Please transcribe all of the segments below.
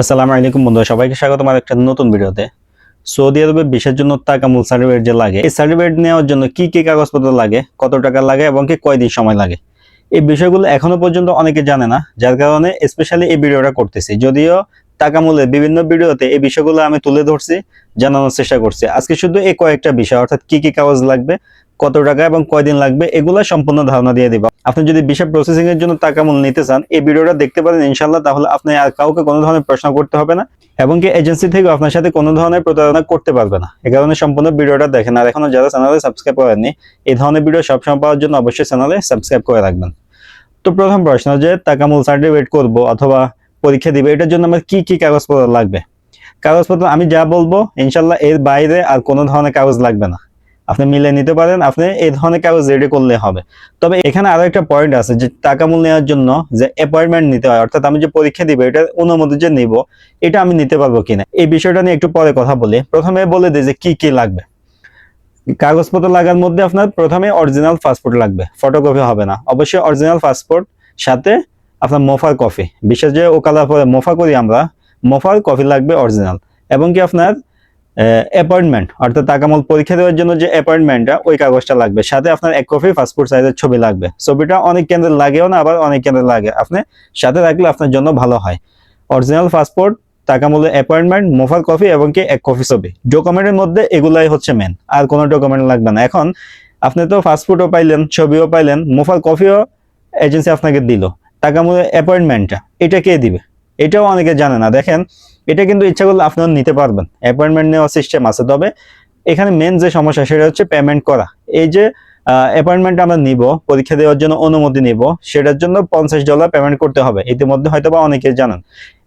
আসসালামু আলাইকুম বন্ধুরা, সবাইকে স্বাগত আমার একটা নতুন ভিডিওতে। সৌদি আরবে বিশের জন্য টাকা মূল সার্টিফিকেট যে লাগে, এই সার্টিফিকেট নেওয়ার জন্য কি কি কাগজপত্র লাগে, কত টাকা লাগে এবং কি কয়দিন সময় লাগে, এই বিষয়গুলো এখনও পর্যন্ত অনেকে জানে না, যার কারণে স্পেশালি এই ভিডিওটা করতেছি। যদিও টাকা মূল্যের বিভিন্ন ভিডিওতে এই বিষয়গুলো আমি তুলে ধরছি, জানানোর চেষ্টা করছি। আজকে শুধু এই কয়েকটা বিষয়, অর্থাৎ কি কি কাগজ লাগবে কত টাকা এবং কয়দিন লাগবে, এগুলো সম্পূর্ণ ধারণা দিয়ে দিব। আপনি যদি ভিসা প্রসেসিং এর জন্য টাকা মূল নিতে চান, এই ভিডিওটা দেখতে পারেন ইনশাল্লাহ তাহলে আপনি আর কাউকে কোনো ধরনের প্রশ্ন করতে হবে না, এবং কি এজেন্সি থেকে আপনার সাথে কোনো ধরনের প্রতারণা করতে পারবে না। এ কারণে সম্পূর্ণ ভিডিওটা দেখেন, আর এখনও যারা চ্যানেলে সাবস্ক্রাইব করেননি, এই ধরনের ভিডিও সবসময় পাওয়ার জন্য অবশ্যই চ্যানেলে সাবস্ক্রাইব করে রাখবেন। তো প্রথম প্রশ্ন যে, টাকা মূল সার্টিফিকেট করব অথবা পরীক্ষা দিবে, এটার জন্য আমার কি কি কাগজপত্র লাগবে? কাগজপত্র আমি যা বলব ইনশাল্লাহ এর বাইরে আর কোনো ধরনের কাগজ লাগবে না। আপনি মিলে নিতে পারেন, আপনি এই ধরনের কাগজ রেডি করলে হবে। তবে এখানে আরও একটা পয়েন্ট আছে যে টাকা মূল নেওয়ার জন্য যে অ্যাপয়েন্টমেন্ট নিতে হয়, অর্থাৎ আমি যে পরীক্ষা দিব, এটা অনুমতি যে নিব, এটা আমি নিতে পারব কিনা? এই বিষয়টা নিয়ে একটু পরে কথা বলি। প্রথমে বলে দিই যে কি কি লাগবে। কাগজপত্র লাগার মধ্যে আপনার প্রথমে অরিজিনাল পাসপোর্ট লাগবে ফটোকপি হবে না। অবশ্যই অরিজিনাল পাসপোর্ট সাথে আপনার মোফার কফি বিশেষ যে ওকালার পরে মোফা করি আমরা মোফার কফি লাগবে অরিজিনাল এবং কি আপনার অ্যাপয়েন্টমেন্ট অর্থাৎ টাকামল পরীক্ষা দেওয়ার জন্য যে অ্যাপয়েন্টমেন্টটা ওই কাগজটা লাগবে। সাথে আপনার এক কপি পাসপোর্ট সাইজের ছবি লাগবে। ছবিটা অনেক কেন্দ্রে লাগেও না, আবার অনেক কেন্দ্রে লাগে। আপনি সাথে রাখলে আপনার জন্য ভালো হয়। অরিজিনাল পাসপোর্ট টাকামূল্যের অ্যাপয়েন্টমেন্ট মোফার কপি এবং কি এক কপি ছবি। ডকুমেন্টের মধ্যে এগুলাই হচ্ছে মেন আর কোনো ডকুমেন্ট লাগবে না। এখন আপনি তো পাসপোর্টও পাইলেন, ছবিও পাইলেন মোফার কপিও এজেন্সি আপনাকে দিল। টাকামূল্যের অ্যাপয়েন্টমেন্টটা এটা কে দিবে? এটাও অনেকে জানে না। দেখেন এটা কিন্তু ইচ্ছা করলে আপনারা নিতে পারবেন। অ্যাপয়েন্টমেন্ট নেওয়ার সিস্টেম আছে। তবে এখানে মেন যে সমস্যা, সেটা হচ্ছে পেমেন্ট করা। এই যে অ্যাপয়েন্টমেন্ট আমরা নিব, পরীক্ষা দেওয়ার জন্য অনুমতি নিব, সেটার জন্য পঞ্চাশ ডলার পেমেন্ট করতে হবে। ইতিমধ্যে হয়তো বা অনেকে জানেন।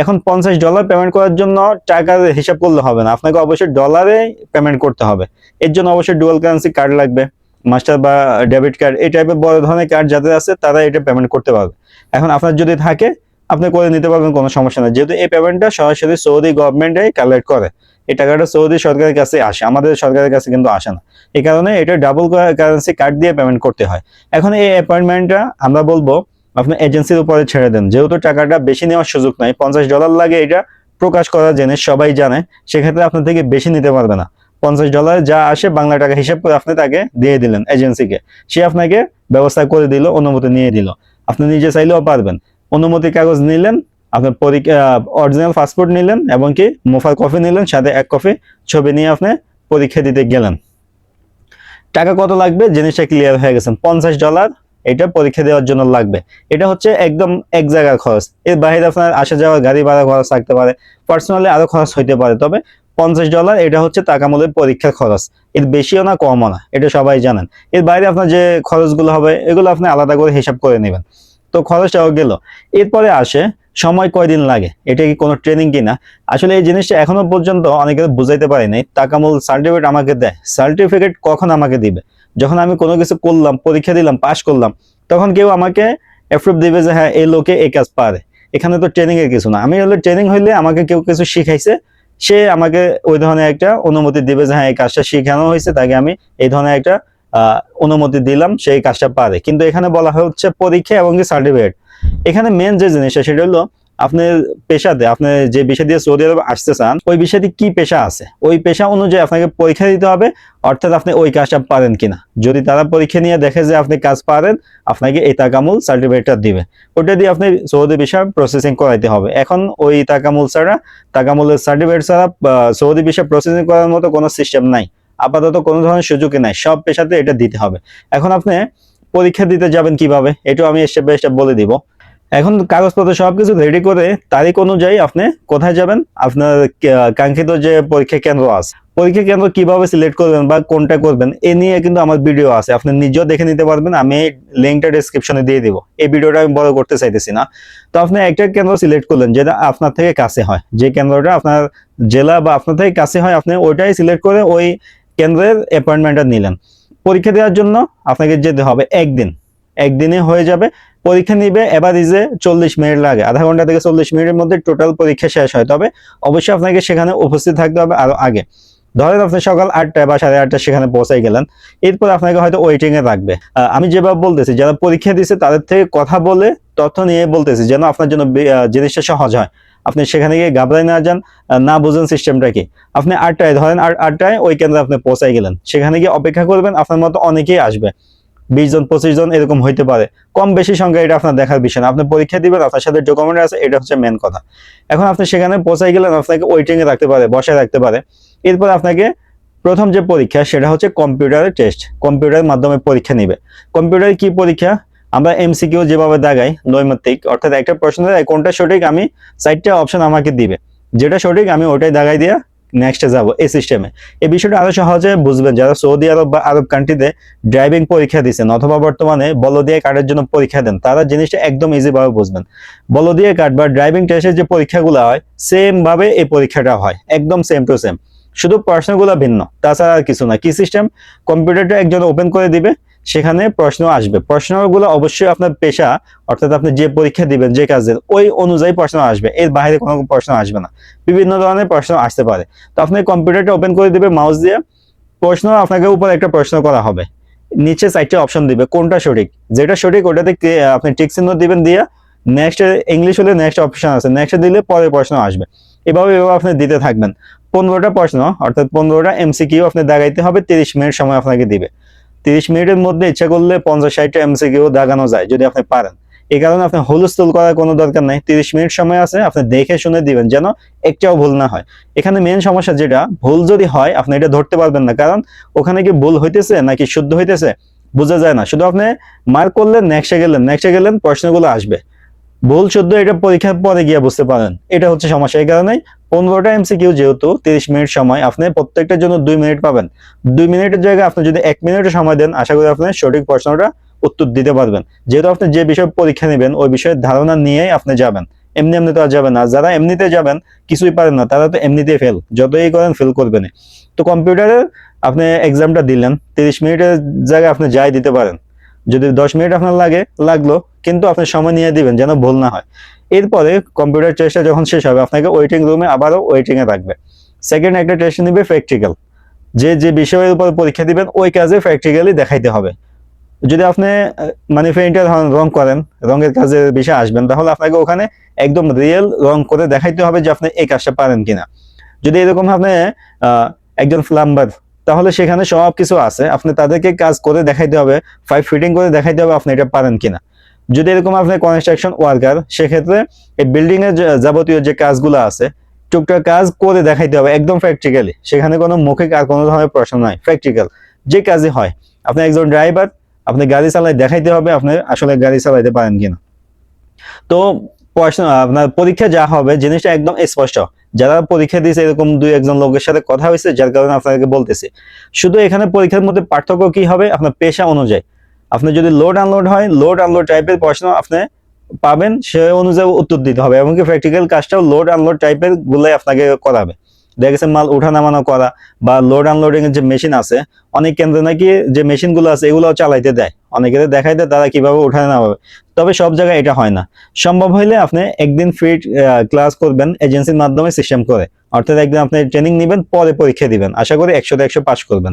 এখন পঞ্চাশ ডলার পেমেন্ট করার জন্য টাকার হিসাব করলে হবে না। আপনাকে অবশ্যই ডলারে পেমেন্ট করতে হবে। এর জন্য অবশ্যই ডুয়াল কারেন্সি কার্ড লাগবে মাস্টার বা ডেবিট কার্ড এই টাইপের বড় ধরনের কার্ড যাদের আছে, তারা এটা পেমেন্ট করতে পারবে। এখন আপনার যদি থাকে আপনি করে নিতে পারবেন, কোনো সমস্যা নেই। যেহেতু এই পেমেন্টটা সরাসরি সৌদি গভর্নমেন্টে কালেক্ট করে, এই টাকাটা সৌদি সরকারের কাছে আসে, আমাদের সরকারের কাছে কিন্তু আসে না। এই কারণে এটা ডাবল কারেন্সি কার্ড দিয়ে পেমেন্ট করতে হয়। এখন এই অ্যাপয়েন্টমেন্টটা আমরা বলব, আপনি এজেন্সির উপরে ছেড়ে দেন। যেহেতু টাকাটা বেশি নেওয়ার সুযোগ নাই, পঞ্চাশ ডলার লাগে এটা প্রকাশ করার জিনিস সবাই জানে, সেক্ষেত্রে আপনার থেকে বেশি নিতে পারবে না। পঞ্চাশ ডলার যা আসে বাংলা টাকা হিসেব করে আপনি তাকে দিয়ে দিলেন এজেন্সিকে সে আপনাকে ব্যবস্থা করে দিল, অনুমতি নিয়ে দিল। আপনি নিজে চাইলেও পারবেন। অনুমতি কাগজ নিলেন, আপনার পরীক্ষা অরিজিনাল পাসপোর্ট নিলেন এবং কি মোফার কপি নিলেন, সাথে এক কপি ছবি নিয়ে আপনি পরীক্ষা দিতে গেলেন। টাকা কত লাগবে? জিনিসটা ক্লিয়ার হয়ে গেছেন পঞ্চাশ ডলার এটা পরীক্ষা দেওয়ার জন্য লাগবে। এটা হচ্ছে একদম এক জায়গার খরচ। এর বাইরে আপনার আসা যাওয়া গাড়ি ভাড়া খরচ থাকতে পারে পার্সোনালি আরও খরচ হইতে পারে। তবে পঞ্চাশ ডলার এটা হচ্ছে টাকা মূল্যের পরীক্ষার খরচ। এর বেশিও না, কমও না, এটা সবাই জানেন। এর বাইরে আপনার যে খরচগুলো হবে, এগুলো আপনি আলাদা করে হিসাব করে নেবেন। তো খরচটাও গেল। এরপরে আসে, সময় কয়দিন লাগে? এটা কি কোনো ট্রেনিং কিনা? আসলে এই জিনিসটা এখনও পর্যন্ত অনেকে বুঝাইতে পারি নাই। টাকামূল সার্টিফিকেট আমাকে দেয়। সার্টিফিকেট কখন আমাকে দিবে? যখন আমি কোনো কিছু করলাম, পরীক্ষা দিলাম পাশ করলাম, তখন কেউ আমাকে অ্যাপ্রুভ দিবে যে হ্যাঁ এই লোকে এই কাজ পারে। এখানে তো ট্রেনিং এর কিছু না। আমি হলে ট্রেনিং হইলে আমাকে কেউ কিছু শিখাইছে, সে আমাকে ওই ধরনের একটা অনুমতি দিবে যে হ্যাঁ এই কাজটা শিখানো হয়েছে, তাকে আমি এই ধরনের একটা অনুমতি দিলাম, সেই কাজটা পারে। কিন্তু এখানে বলা হচ্ছে পরীক্ষা এবং যে সার্টিফিকেট এখানে মেন যে জিনিসটা, সেটা হলো আপনার পেশাতে, আপনি যে বিষয় দিয়ে সৌদি আরব আসতে চান, ওই বিষয়টি কি পেশা আছে? ওই পেশা অনুযায়ী আপনাকে পরীক্ষা দিতে হবে, অর্থাৎ আপনি ওই কাজটা পারেন কিনা। যদি তারা পরীক্ষা নিয়ে দেখে যে আপনি কাজ পারেন, আপনাকে এই তাকামুল সার্টিফিকেটটা দিবে। ওটা দিয়ে আপনি সৌদি বিষয় প্রসেসিং করাইতে হবে। এখন ওই তাকামুল ছাড়া তাকামুলের সার্টিফিকেট ছাড়া সৌদি বিষয় প্রসেসিং করার মতো কোনো সিস্টেম নাই। আপাতত কোনো ধরনের সুযোগই নাই, সব পেশাতে এটা দিতে হবে। এখন আপনি পরীক্ষা দিতে যাবেন কীভাবে, এটাও আমি স্টেপ বাই স্টেপ বলে দিব। এখন কাগজপত্র সবকিছু রেডি করে তারিখ অনুযায়ী আপনি কোথায় যাবেন, আপনার কাঙ্ক্ষিত যে পরীক্ষা কেন্দ্র আছে, পরীক্ষা কেন্দ্র কীভাবে সিলেক্ট করবেন বা কোনটা করবেন, এ নিয়ে কিন্তু আমার ভিডিও আছে, আপনি নিজেও দেখে নিতে পারবেন, আমি লিঙ্কটা ডেসক্রিপশনে দিয়ে দিব। এই ভিডিওটা আমি বড় করতে চাইতেছি না। তো আপনি একটা কেন্দ্র সিলেক্ট করলেন, যেটা আপনার থেকে কাছে হয়, যে কেন্দ্রটা আপনার জেলা বা আপনার থেকে কাছে হয়, আপনি ওইটাই সিলেক্ট করে ওই কেন্দ্রের অ্যাপয়েন্টমেন্টটা নিলেন। পরীক্ষা দেওয়ার জন্য আপনাকে যেতে হবে একদিন। একদিনে হয়ে যাবে। পরীক্ষা নিবে এভারেজে চল্লিশ মিনিট লাগে। আধা ঘণ্টা থেকে চল্লিশ মিনিটের মধ্যে টোটাল পরীক্ষা শেষ হয়। তবে অবশ্যই আপনাকে সেখানে উপস্থিত থাকতে হবে আরও আগে। ধরেন আপনি সকাল আটটায় বা সাড়ে আটটায় সেখানে পৌঁছাই গেলেন। এরপর আপনাকে হয়তো ওয়েটিং এ রাখবে। আমি যেভাবে বলতেছি, যারা পরীক্ষা দিচ্ছে তাদের থেকে কথা বলে তথ্য নিয়ে বলতেছি যেন আপনার জন্য জিনিসটা সহজ হয়। আপনি সেখানে গিয়ে ঘাবড়াই না যান না বুঝেন সিস্টেমটা কি। আপনি আটটায়, ধরেন আটটায় ওই কেন্দ্রে আপনি পৌঁছাই গেলেন। সেখানে গিয়ে অপেক্ষা করবেন, আপনার মতো অনেকেই আসবে। বিশ জন, পঁচিশ জন এরকম হইতে পারে। কম বেশি সংখ্যা এটা আপনার দেখার বিষয় না। আপনি পরীক্ষা দিবেন, আপনার সাথে ডকুমেন্ট আছে, এটা হচ্ছে মেন কথা। এখন আপনি সেখানে পৌঁছাই গেলেন, আপনাকে ওয়েটিং এ রাখতে পারে, বসায় রাখতে পারে। এরপর আপনাকে প্রথম যে পরীক্ষা, সেটা হচ্ছে কম্পিউটারের টেস্ট কম্পিউটারের মাধ্যমে পরীক্ষা নিবে। কম্পিউটারে কি পরীক্ষা? আমরা এমসিকিউ যেভাবে দাগাই নৈমিত্তিক, অর্থাৎ একটা প্রশ্ন দেয়, কোনটা সঠিক, আমি চারটা অপশন আমাকে দিবে। যেটা সঠিক, আমি ওটাই দাগাই দিয়ে নেক্সটে যাব এই সিস্টেমে এই বিষয়টা আরও সহজে বুঝবেন, যারা সৌদি আরব বা আরব কান্ট্রিতে ড্রাইভিং পরীক্ষা দিচ্ছেন অথবা বর্তমানে বলদিয়া কার্ডের জন্য পরীক্ষা দেন, তারা জিনিসটা একদম ইজি ভাবে বুঝবেন। বলদিয়া কার্ড বা ড্রাইভিং টেস্টের যে পরীক্ষাগুলো হয় সেম ভাবে এই পরীক্ষাটা হয়, একদম সেম টু সেম শুধু প্রশ্নগুলো ভিন্ন, তাছাড়া আর কিছু না। কি সিস্টেম কম্পিউটারটা একজন ওপেন করে দিবে সেখানে প্রশ্ন আসবে। প্রশ্নগুলো অবশ্যই আপনার পেশা, অর্থাৎ আপনি যে পরীক্ষা দিবেন, যে কাজের, ওই অনুযায়ী প্রশ্ন আসবে। এর বাইরে কোনো প্রশ্ন আসবে না। বিভিন্ন ধরনের প্রশ্ন আসতে পারে। তো আপনি কম্পিউটারটা ওপেন করে দিবে মাউস দিয়ে। প্রশ্ন আপনাকে উপর একটা প্রশ্ন করা হবে। নিচে চারটে অপশন দিবে, কোনটা সঠিক? যেটা সঠিক, ওটাতে আপনি টিক চিহ্ন দিবেন দিয়ে নেক্সট ইংলিশ হলে নেক্সট অপশন আছে। নেক্সট দিলে পরের প্রশ্ন আসবে। এভাবে এভাবে আপনি দিতে থাকবেন। পনেরোটা প্রশ্ন, অর্থাৎ পনেরোটা এমসিকিউ আপনি দাগাইতে হবে, তিরিশ মিনিট সময় আপনাকে দিবে। তিরিশ মিনিটের মধ্যে ইচ্ছা করলে পঞ্চাশ ষাটটা এমসিকিউ দাগানো যায়, যদি আপনি পারেন। এই কারণে আপনি হুলস্থুল করার কোনো দরকার নাই। তিরিশ মিনিট সময় আছে, আপনি দেখে শুনে দিবেন যেন একটাও ভুল না হয়। এখানে মেন সমস্যা যেটা, ভুল যদি হয়, আপনি এটা ধরতে পারবেন না। কারণ ওখানে কি ভুল হইতেছে নাকি শুদ্ধ হইতেছে, বোঝা যায় না। শুধু আপনি মার্ক করলেন নেক্সটে গেলেন নেক্সটে গেলেন, প্রশ্নগুলো আসবে। ভুল শুদ্ধ এটা পরীক্ষার পরে গিয়ে বুঝতে পারেন। এটা হচ্ছে সমস্যা, এই কারণে পনেরোটা এমসিকিউ যেহেতু তিরিশ মিনিট সময়, আপনি প্রত্যেকটার জন্য দুই মিনিট পাবেন। দুই মিনিটের জায়গায় আপনি যদি এক মিনিটের সময় দেন, আশা করি আপনি সঠিক প্রশ্নটা উত্তর দিতে পারবেন। যেহেতু আপনি যে বিষয়ে পরীক্ষা নেবেন, ওই বিষয়ের ধারণা নিয়েই আপনি যাবেন। এমনি এমনি তো আর যাবেন না। যারা এমনিতে যাবেন, কিছুই পারেন না, তারা তো এমনিতেই ফেল যতই করেন ফেল করবেন তো কম্পিউটারে আপনি এক্সামটা দিলেন, তিরিশ মিনিটের জায়গায় আপনি যাই দিতে পারেন। যদি দশ মিনিট আপনার লাগে, লাগল কিন্তু আপনি সময় নিয়ে দিবেন যেন ভুল না হয়। এরপরে কম্পিউটার টেস্টটা যখন শেষ হবে, আপনাকে ওয়েটিং রুমে আবারও ওয়েটিং এ রাখবে সেকেন্ড একটা টেস্ট নিবে প্র্যাকটিক্যাল যে যে বিষয়ের উপর পরীক্ষা দিবেন, ওই কাজে প্র্যাকটিক্যালি দেখাইতে হবে। যদি আপনি মানে পেইন্টার হন, রং করেন, রঙের কাজে বিষয়ে আসবেন, তাহলে আপনাকে ওখানে একদম রিয়েল রং করে দেখাইতে হবে যে আপনি এই কাজটা পারেন কিনা। যদি এরকম আপনি একজন প্লাম্বার তাহলে সেখানে সব কিছু আছে। আপনি তাদেরকে কাজ করে দেখাইতে হবে পাইপ ফিটিং করে দেখাইতে হবে আপনি এটা পারেন কিনা। যদি এরকম আপনি কনস্ট্রাকশন ওয়ার্কার সেক্ষেত্রে এই বিল্ডিং এর যে- যাবতীয় যে কাজগুলো আছে, টুকটাক কাজ করে দেখাইতে হবে একদম প্র্যাকটিক্যালি সেখানে কোনো মৌখিক আর কোনো ধরনের প্রশ্ন নাই প্র্যাকটিক্যাল যে কাজে হয়, আপনি একজন ড্রাইভার আপনি গাড়ি চালাই দেখাইতে হবে আপনি আসলে গাড়ি চালাইতে পারেন কিনা। তো প্রশ্ন, আপনার পরীক্ষা যা হবে, জিনিসটা একদম স্পষ্ট। যারা পরীক্ষা দিয়েছে, এরকম দুই একজন লোকের সাথে কথা হয়েছে, যার কারণে আপনাকে বলতেছি। শুধু এখানে পরীক্ষার মধ্যে পার্থক্য কি হবে? আপনার পেশা অনুযায়ী। আপনি যদি লোড আনলোড হয় লোড আনলোড টাইপের প্রশ্ন আপনি পাবেন, সে অনুযায়ী উত্তর দিতে হবে। এমনকি প্র্যাকটিক্যাল কাজটাও লোড আনলোড টাইপের গুলাই আপনাকে করাবে। দেখা গেছে মাল উঠা নামানো করা বা লোড আনলোডিং এর যে মেশিন আছে, অনেক কেন্দ্রে নাকি যে মেশিনগুলো আছে এগুলো চালাইতে দেয়। অনেকে দেখাই দেয় তারা কীভাবে উঠায় নামাবে। তবে সব জায়গায় এটা হয় না। সম্ভব হইলে আপনি একদিন ফ্রি ক্লাস করবেন এজেন্সির মাধ্যমে সিস্টেম করে। অর্থাৎ একদিন আপনি ট্রেনিং নেবেন, পরে পরীক্ষা দিবেন। আশা করি একশোতে একশো পাস করবেন।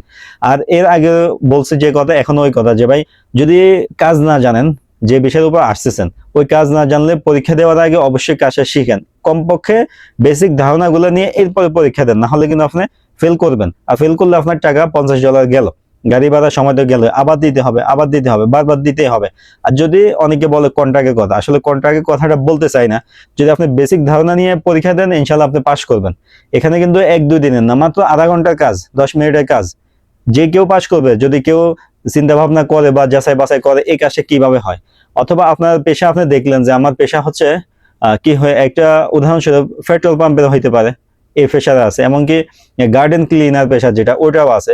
আর এর আগে বলছে যে কথা, এখন ওই কথা যে ভাই, যদি কাজ না জানেন যে বিষয়ের উপর আসতেছেন, ওই কাজ না জানলে পরীক্ষা দেওয়ার আগে অবশ্যই কাজটা শিখেন। কমপক্ষে বেসিক ধারণাগুলো নিয়ে এরপরে পরীক্ষা দেন, না হলে কিন্তু আপনি ফেল করবেন। আর ফেল করলে আপনার টাকা পঞ্চাশ ডলার গেল, গাড়ি ভাড়া সময় তো গেল, আবার দিতে হবে, আবার দিতে হবে, বারবার দিতেই হবে। আর যদি অনেকে বলে কন্ট্রাক্টের কথা, আসলে কন্ট্রাক্টের কথাটা বলতে চাই না। যদি আপনি বেসিক ধারণা নিয়ে পরীক্ষা দেন ইনশাল্লাহ আপনি পাস করবেন। এখানে কিন্তু এক দুই দিনের না, মাত্র আধা ঘণ্টার কাজ, দশ মিনিটের কাজ। যে কেউ পাস করবে, যদি কেউ চিন্তা ভাবনা করে বা যাচাই বাছাই করে, এই কাজটা কীভাবে হয়? অথবা আপনার পেশা আপনি দেখলেন যে আমার পেশা হচ্ছে কি হয়, একটা উদাহরণস্বরূপ পেট্রোল পাম্পের হইতে পারে, এই পেশার আছে। এমনকি গার্ডেন ক্লিনার পেশা যেটা ওটাও আছে।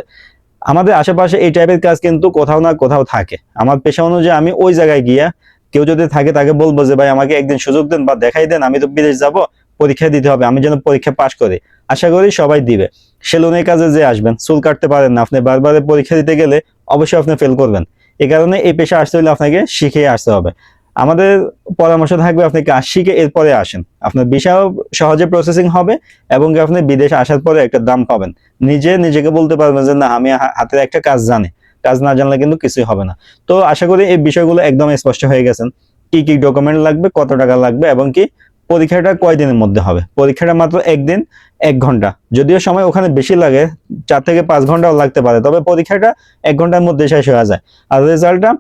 আমাদের আশেপাশে এই টাইপের কাজ কিন্তু কোথাও না কোথাও থাকে। আমার পেশা অনুযায়ী আমি ওই জায়গায় গিয়া কেউ যদি থাকে তাকে বলব যে, ভাই, আমাকে একদিন সুযোগ দেন বা দেখাই দেন, আমি তো বিদেশ যাব, পরীক্ষা দিতে হবে, আমি যেন পরীক্ষা পাশ করি। আশা করি সবাই দিবে। সেলুনের কাজে যে আসবেন, চুল কাটতে পারেন না আপনি, বারবার পরীক্ষা দিতে গেলে অবশ্যই আপনি ফেল করবেন। এই কারণে এই পেশা আসতে হলে আপনাকে শিখে আসতে হবে। আমাদের পরামর্শ থাকবে আপনি কাজ শিখে এরপরে আসেন। আপনার বিষয়ও সহজে প্রসেসিং হবে এবং আপনি বিদেশে আসার পরে একটা দাম পাবেন। নিজে নিজেকে বলতে পারবেন যে, না, আমি হাতের একটা কাজ জানি। কাজ না জানলে কিন্তু কিছুই হবে না। তো আশা করি এই বিষয়গুলো একদম স্পষ্ট হয়ে গেছেন। কি কি ডকুমেন্ট লাগবে, কত টাকা লাগবে এবং কি পরীক্ষাটা কয়দিনের মধ্যে হবে? পরীক্ষাটা মাত্র একদিন, এক ঘণ্টা। যদিও সময় ওখানে বেশি লাগে, চার থেকে পাঁচ ঘন্টাও লাগতে পারে, তবে পরীক্ষাটা এক ঘণ্টার মধ্যে শেষ হয়ে যায়। আর রেজাল্টটা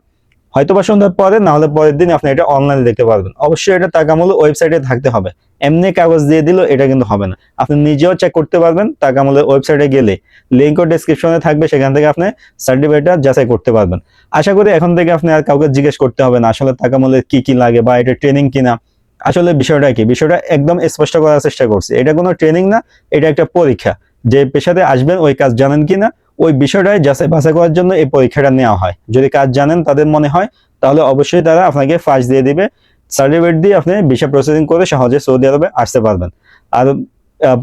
হয়তো বা সন্ধ্যার পরে, না হলে পরের দিন আপনি এটা অনলাইনে দেখতে পারবেন। অবশ্যই এটা টাকামূল ওয়েবসাইটে থাকতে হবে। এমনি কাগজ দিয়ে দিল এটা কিন্তু হবে না। আপনি নিজেও চেক করতে পারবেন টাকামূলের ওয়েবসাইটে গেলে। লিঙ্ক ও ডেসক্রিপশনে থাকবে, সেখান থেকে আপনি সার্টিফিকেটটা যাচাই করতে পারবেন। আশা করি এখন থেকে আপনি আর কাউকে জিজ্ঞেস করতে হবে না, আসলে টাকামূলের কি কি লাগে বা এটা ট্রেনিং কিনা। আসলে বিষয়টা কি? বিষয়টা একদম স্পষ্ট করার চেষ্টা করছি। এটা কোনো ট্রেনিং না, এটা একটা পরীক্ষা। যে পেশাতে আসবেন ওই কাজ জানেন কিনা, ওই বিষয়টাই যাচাই বাছাই করার জন্য এই পরীক্ষাটা নেওয়া হয়। যদি কাজ জানেন তাদের মনে হয়, তাহলে অবশ্যই তারা আপনাকে ফার্স্ট দিয়ে দিবে। সার্টিফিকেট দিয়ে আপনি ভিসা প্রসেসিং করে সহজে সৌদি আরবে আসতে পারবেন। আর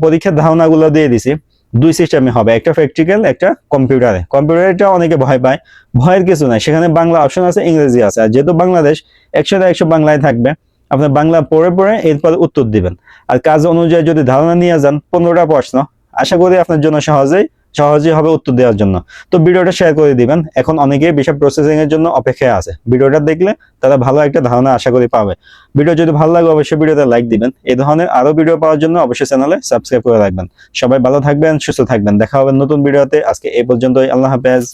পরীক্ষার ধারণাগুলো দিয়ে দিছি। দুই সিস্টেমে হবে, একটা প্র্যাকটিক্যাল একটা কম্পিউটারে কম্পিউটারটা অনেকে ভয় পায়। ভয়ের কিছু নাই। সেখানে বাংলা অপশন আছে, ইংরেজি আছে। আর যেহেতু বাংলাদেশ, একশোতে একশো বাংলায় থাকবে। আপনি বাংলা পড়ে পড়ে এরপর উত্তর দিবেন। আর কাজ অনুযায়ী যদি ধারণা নিয়ে যান, পনেরোটা প্রশ্ন। আশা করি আপনার জন্য সহজেই সহজেই হবে উত্তর দেওয়ার জন্য। তো ভিডিওটা শেয়ার করে দিবেন। এখন অনেকেই বিষয় প্রসেসিং এর জন্য অপেক্ষায় আছে। ভিডিওটা দেখলে তারা ভালো একটা ধারণা আশা করি পাবে। ভিডিও যদি ভালো লাগে, অবশ্যই ভিডিওতে লাইক দিবেন। এই ধরনের আরও ভিডিও পাওয়ার জন্য অবশ্যই চ্যানেলে সাবস্ক্রাইব করে রাখবেন। সবাই ভালো থাকবেন, সুস্থ থাকবেন। দেখা হবে নতুন ভিডিওতে আজকে এই পর্যন্তই। আল্লাহ হাফেজ।